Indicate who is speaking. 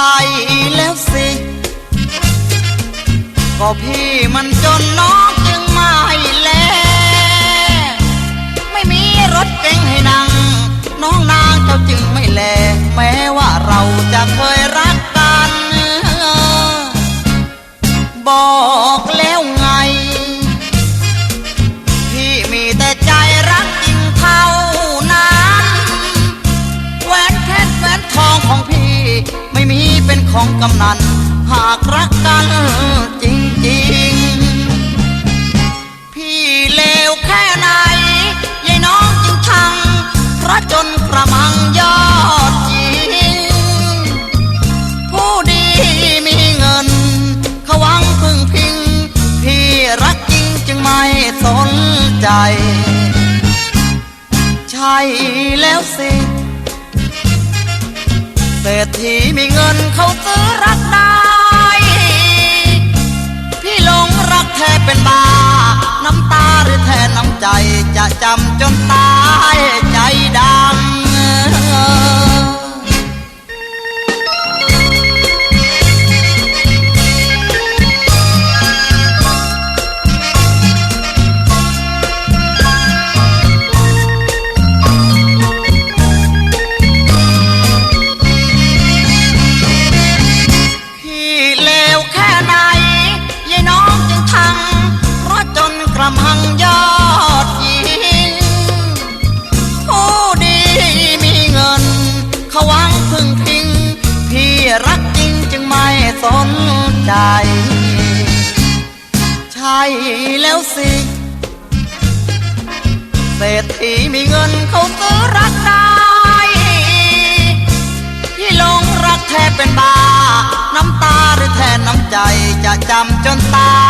Speaker 1: ช่แล้วสิ ก็พี่มันจนน้องจึงไม่แล ไม่มีรถเก่งให้นั่ง น้องนางเจ้าจึงไม่แล แม้ว่าเราจะเคยรักกัน บอก ของกำนัน หากรักกันจริงๆ พี่เลวแค่ไหนยายน้องจึงชังเพราะจนกระมังยอดจริง ผู้ดีมีเงินเขาวังพึ่งพิง พี่รักจริงจึงไม่สนใจ ใช่แล้วสิ รษฐีมีเงินเขาซื้อรักได้ พี่หลงรักแท้เป็นบ้า น้ำตาหรือแท้น้ำใจจะจำจน แล้วสิ เศรษฐีมีเงินเขาซื้อรักได้ที่หลงรักแทบเป็นบ้า น้ำตาหรือแทนน้ำใจจะจำจนตาย